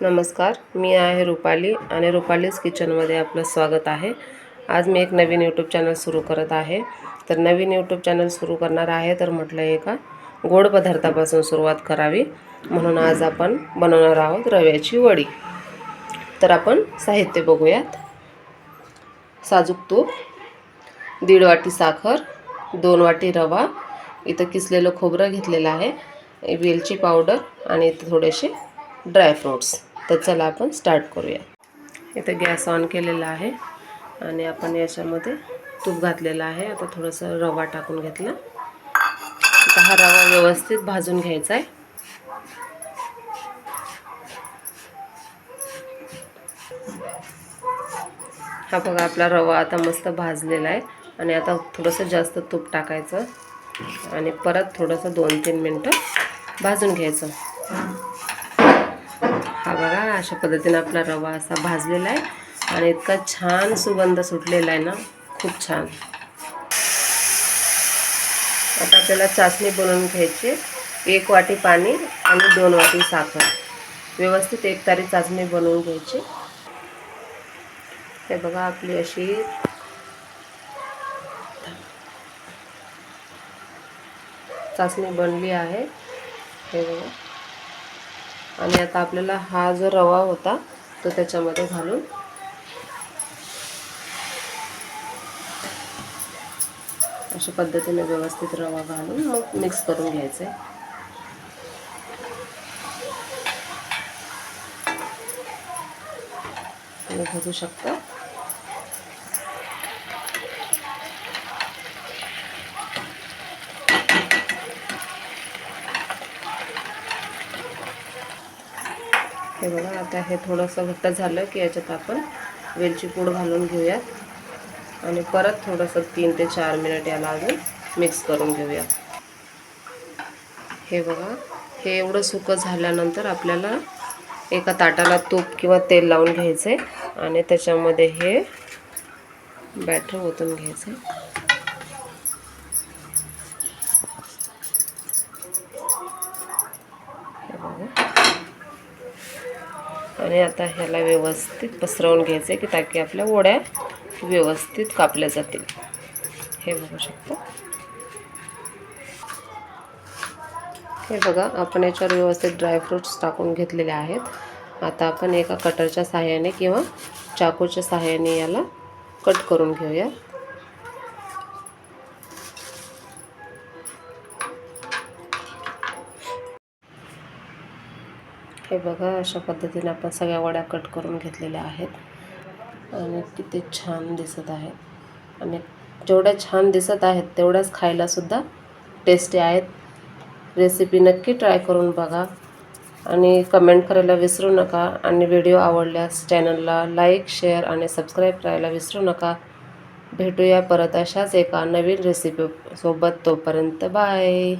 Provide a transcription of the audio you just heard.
नमस्कार मी आहे रुपाली आणि रुपालीज किचनमध्ये आपलं स्वागत आहे. आज मी एक नवीन यूट्यूब चॅनल सुरू करत आहे. तर नवीन यूट्यूब चॅनल सुरू करणार आहे तर म्हटलं एका गोड पदार्थापासून सुरुवात करावी. म्हणून आज आपण बनवणार आहोत रव्याची वडी. तर आपण साहित्य बघूयात. साजूक तूप दीड वाटी साखर दोन वाटी रवा इथं किसलेलं खोबरं घेतलेलं आहे वेलची पावडर आणि इथं थोडेसे ड्रायफ्रूट्स तर चला आपण स्टार्ट करूया. इथं गॅस ऑन केलेला आहे आणि आपण याच्यामध्ये तूप घातलेलं आहे. आता थोडंसं रवा टाकून घेतला. आता हा रवा व्यवस्थित भाजून घ्यायचा आहे. हा बघा आपला रवा आता मस्त भाजलेला आहे. आणि आता थोडंसं जास्त तूप टाकायचं. आणि परत थोडंसं दोन तीन मिनटं भाजून घ्यायचं. बघा अशा पद्धतीने आपला रवा असा भाजलेला आहे. आणि इतका छान सुगंध सुटलेला आहे ना खूप छान. आता आपल्याला चाचणी बनवून घ्यायची. एक वाटी पाणी आणि दोन वाटी साखर. व्यवस्थित एक तारी चाचणी बनवून घ्यायची. हे बघा आपली अशी चाचणी बनली आहे. हे बघा. आणि आता आपल्याला हा जो रवा होता तो त्याच्यामध्ये घालून अशा पद्धतीने व्यवस्थित रवा घालून मग मिक्स करून घ्यायचं. आहे बघू शकता. हे बघा आता हे थोडंसं घट्ट झालं की याच्यात आपण वेलची पूड घालून घेऊयात. आणि परत थोडंसं तीन ते चार मिनिट याला अजून मिक्स करून घेऊयात. हे बघा हे एवढं सुकं झाल्यानंतर आपल्याला एका ताटाला तूप किंवा तेल लावून घ्यायचं आहे आणि त्याच्यामध्ये हे बॅटर ओतून घ्यायचं आहे हे बघा आणि आता ह्याला व्यवस्थित पसरवून घ्यायचं आहे की ताकी आपल्या ओड्या व्यवस्थित कापल्या जातील. हे बघू शकतो. हे बघा आपण याच्यावर व्यवस्थित ड्रायफ्रूट्स टाकून घेतलेले आहेत. आता आपण एका कटरच्या सहाय्याने किंवा चाकूच्या सहाय्याने याला कट करून घेऊया. हे बघा अशा पद्धतीने आपण सगळ्या वड्या कट करून घेतलेल्या आहेत. आणि किती छान दिसत आहेत. आणि जेवढ्या छान दिसत आहेत तेवढ्याच खायलासुद्धा टेस्टी आहेत. रेसिपी नक्की ट्राय करून बघा. आणि कमेंट करायला विसरू नका. आणि व्हिडिओ आवडल्यास चॅनलला लाईक शेअर आणि सबस्क्राईब करायला विसरू नका. भेटूया परत अशाच एका नवीन रेसिपी सोबत. तोपर्यंत बाय